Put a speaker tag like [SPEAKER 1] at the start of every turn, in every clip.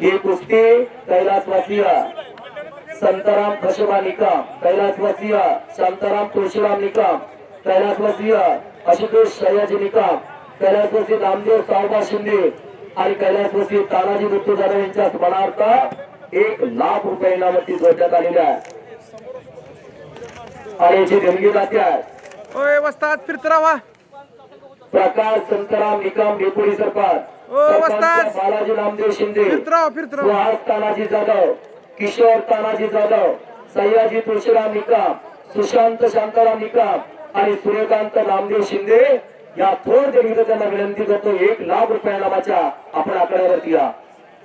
[SPEAKER 1] ही कुस्ती कैलासवासीय संतराम खशोबा निकम कैलासवासीय शांताराम तुळशीराम निकम कैलासवासीय आशुतोष सयाजी निकम कैलासवासी रामदेव सावबा शिंदे आणि कैलासवासी तानाजी दत्तू जाधव यांच्या स्मरणार्थ एक लाख रुपये इनामती जोडण्यात आलेल्या आहे. आणि याची देणगी जाते आहे. प्रकाश संतराम निकम डेपुटी सरपंच
[SPEAKER 2] ओ, वस्ताद.
[SPEAKER 1] बालाजी नामदेव शिंदे
[SPEAKER 2] फिरत राहा फिरत राहा
[SPEAKER 1] सुहास तानाजी जाधव किशोर तानाजी जाधव सयाजी तुळशीराम निकम सुशांत शांताराम निकम आणि सूर्यकांत नामदेव शिंदे या थोर त्यांना विनंती करतो एक लाख रुपया नामाच्या आपण आकड्यावरती या.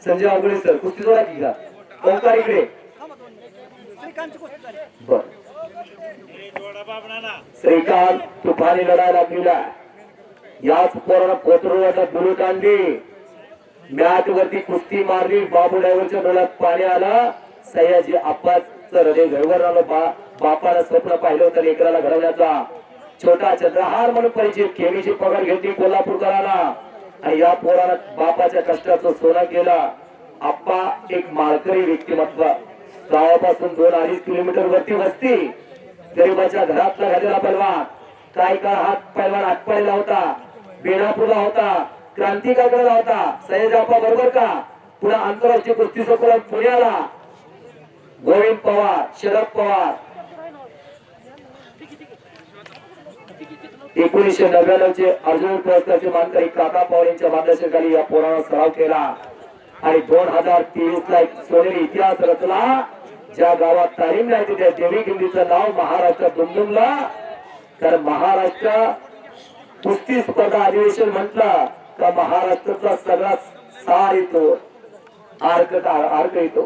[SPEAKER 1] संजय अवघडे सर कुस्ती जोडा की का ओंकार इकडे. बर. श्रीकांत तुफानी लढायला लागलेला याच पोरानं कोथरूड बुलूट आणली मॅट वरती कुस्ती मारली बाबू डायव्हरच्या डोळ्यात पाणी आलं. सयाजी आप्पाच हृदय घरवर आलं बा बापाला स्वप्न पाहिलं होतं लेकराला घडवण्याचा. छोटा चंद्रहार म्हणून परिचित खेमीची पगार घेतली कोल्हापूरकरांना. आणि या पोरानं बापाच्या कष्टाचं सोनं केलं आप्पा एक माळकरी व्यक्तिमत्व. गावापासून दोन अडीच किलोमीटर वरती वस्ती. गरीबाच्या घरातला घालेला पैलवान काय काळ हात पैलवान आटपायला होता बेणापूरला होता क्रांतिकारकडे होता सयाजापा बरोबर का? पुन्हा आंतरराष्ट्रीय कुस्ती संकुलात पुण्याला. गोविंद पवार शरद पवार. एकोणीसशे नव्याण्णव चे अर्जुन पुरस्काराचे मानकरी काका पवार यांच्या मार्गदर्शनाखाली या पोराला सराव केला. आणि दोन हजार तेवीस ला एक सोनेरी इतिहास रचला ज्या गावात तालीम नाही त्या देवी किल्लीचं नाव महाराष्ट्र दुमदुमला. तर महाराष्ट्र कुस्ती स्पर्धा अधिवेशन म्हटलं का महाराष्ट्राचा सगळा सार येतो आर्क आर्क येतो.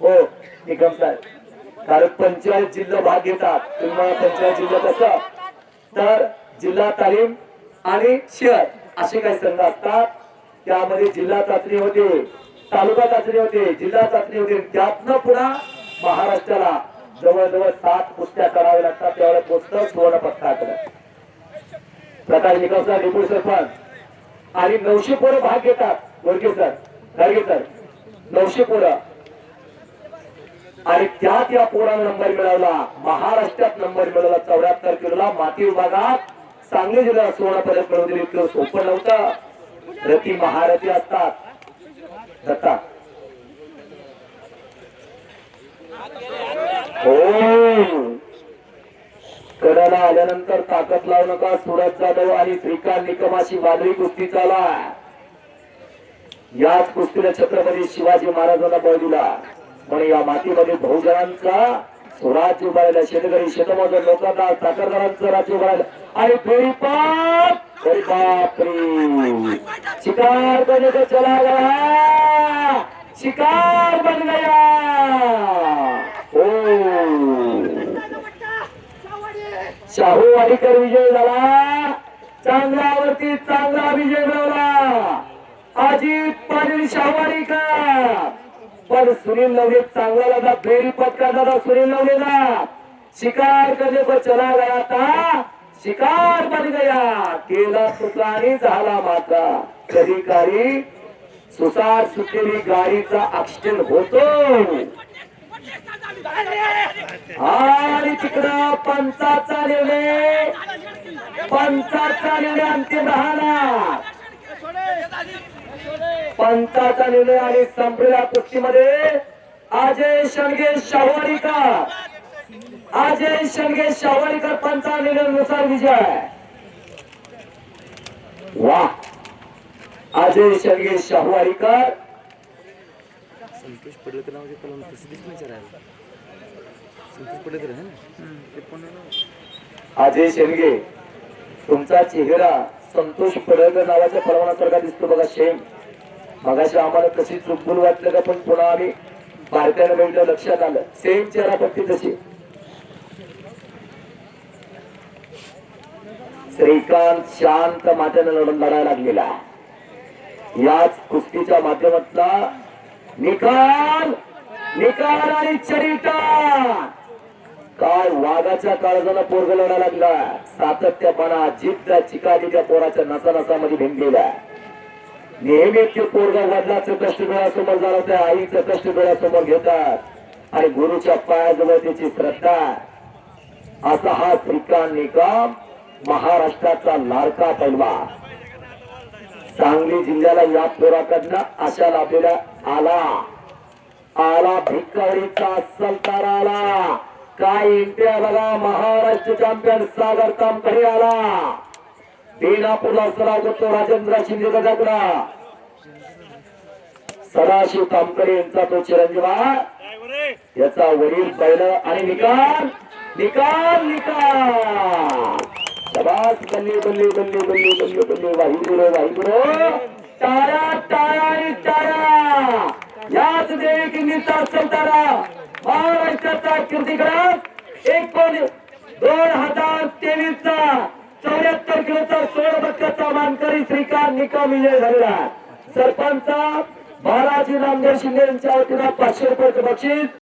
[SPEAKER 1] हो निकम साहेब कारण पंचायत जिल्हा भाग घेतात. तुम्हाला पंचायत जिल्हा कसं? तर जिल्हा तालीम आणि शहर असे काही संघ असतात. त्यामध्ये जिल्हा चाचणी होते तालुका चाचणी होते जिल्हा चाचणी होते. त्यातनं पुन्हा महाराष्ट्राला जवळजवळ सात कुस्त्या कराव्या लागतात. त्यावेळेला पुस्तक सुवर्ण पदकाकडे प्रकाश निकमचा डेप्युटी सरपंच. आणि नऊशे पोरं भाग घेतात. Gorke sir Gadge sir. नऊशे पोरं. आणि त्यात या पोरानं नंबर मिळवला. महाराष्ट्रात नंबर मिळवला. चौऱ्याहत्तर किलोला माती विभागात सांगली जिल्ह्याला सुवर्ण पदक मिळवून दिले. इतकं सोपं नव्हतं. रती महारथी असतात. दत्ता. हो. कडाला आल्यानंतर ताकद लावू नका. सुरज जाधव आणि श्रीकांत निकमाची वादळी कुस्ती चाला. याच कुस्तीला छत्रपती शिवाजी महाराजांना बळ दिला. म्हणून या मातीमध्ये बहुजनांचा स्वराज्य उभारायला शेतकरी शेतमजूर लोकांना साखरदारांचं राज्य उभारायला आणि फेरी पाप अरे बापरे शिकार करने को चला गया शिकार बन गया ओ शाहू वाडीकर विजय झाला. चांगल्यावरती चांगला विजय मिळवला. अजित पाटील शाहवाडीकर. पण सुनील नवले चांगला लढा फेरी पत्करणारा सुनील नवलेला शिकार करने को चला गया था शिकार बन गया. केला तुटला झाला माता. कधी काही सुसार सुटलेली गाडीचा ऍक्सिडेंट होतो. हा. पंचाचा निर्णय पंचाचा निर्णय अंतिम राहणार पंचाचा निर्णय आणि संपलेल्या कुस्तीमध्ये अजय शणगे शाहवाडीकर अजय शणगे शाहवाडीकर पंचा निर्णयानुसार विजय. वा. अजय शणगे शाहवाडीकर
[SPEAKER 3] संतोष कलम तसं नाही चरायला संतोष पडलेकर आहे ना? ते पण
[SPEAKER 1] अजय शेंडगे तुमचा चेहरा संतोष पडळकर नावाच्या परवानासारखा दिसतो बघा शेम. मगाशी आम्हाला कशी चुकबुल वाटलं का पण पुन्हा आम्ही भारताला बघितलं लक्षात आलं. सेम चेहरा पट्टी तशी श्रीकांत शांत मात्यानं लढून लढायला लागलेला. याच कुस्तीच्या माध्यमातला निकाल निकाल आणि चरिता! काय वाघाच्या काळजाला पोरग लढा लागला? सातत्यपणा जिद्द चिकाटी त्या पोराच्या नसा नसामध्ये भिंडलेला नेहमीच ते पोरगा वडिलाचं कष्ट डोळ्यासमोर जाणवत त्या आईचं कष्ट डोळ्यासमोर घेतात. आणि गुरुच्या पायाजवळ त्याची श्रद्धा. असा हा श्रीकांत निकम महाराष्ट्राचा लाडका पैलवा. सांगली जिल्ह्याला या पोराकडनं आशा लाभलेला आला. आला भिक्कवडीचा सलतार आला. काय इंडिया बघा महाराष्ट्र चॅम्पियन सागर तामकडे आला बेनापूरला सराव करतो राजेंद्र शिंदे गजाकडा सदाशिव तामकडे यांचा तो चिरंजीवा याचा वडील पहिलं आणि निकाल निकाल निकाल. शबास बल्ली बल्ली बल्ली बल्ली बल्ली बल्ली वाही गुरु वाही गुरु टाळ्या टाळ्या आणि टाळ्या याच देवी किंगीचा सल्तारा महाराष्ट्राचा कीर्तिग्रह एकोण दोन हजार तेवीस चा चौऱ्याहत्तर किलोचा सोळा बक्काचा मानकरी श्रीकांत निकम विजय झालेला सरपंच बालाजी नामदेव शिंदे यांच्या वतीनं पाचशे रुपयाचं बक्षीस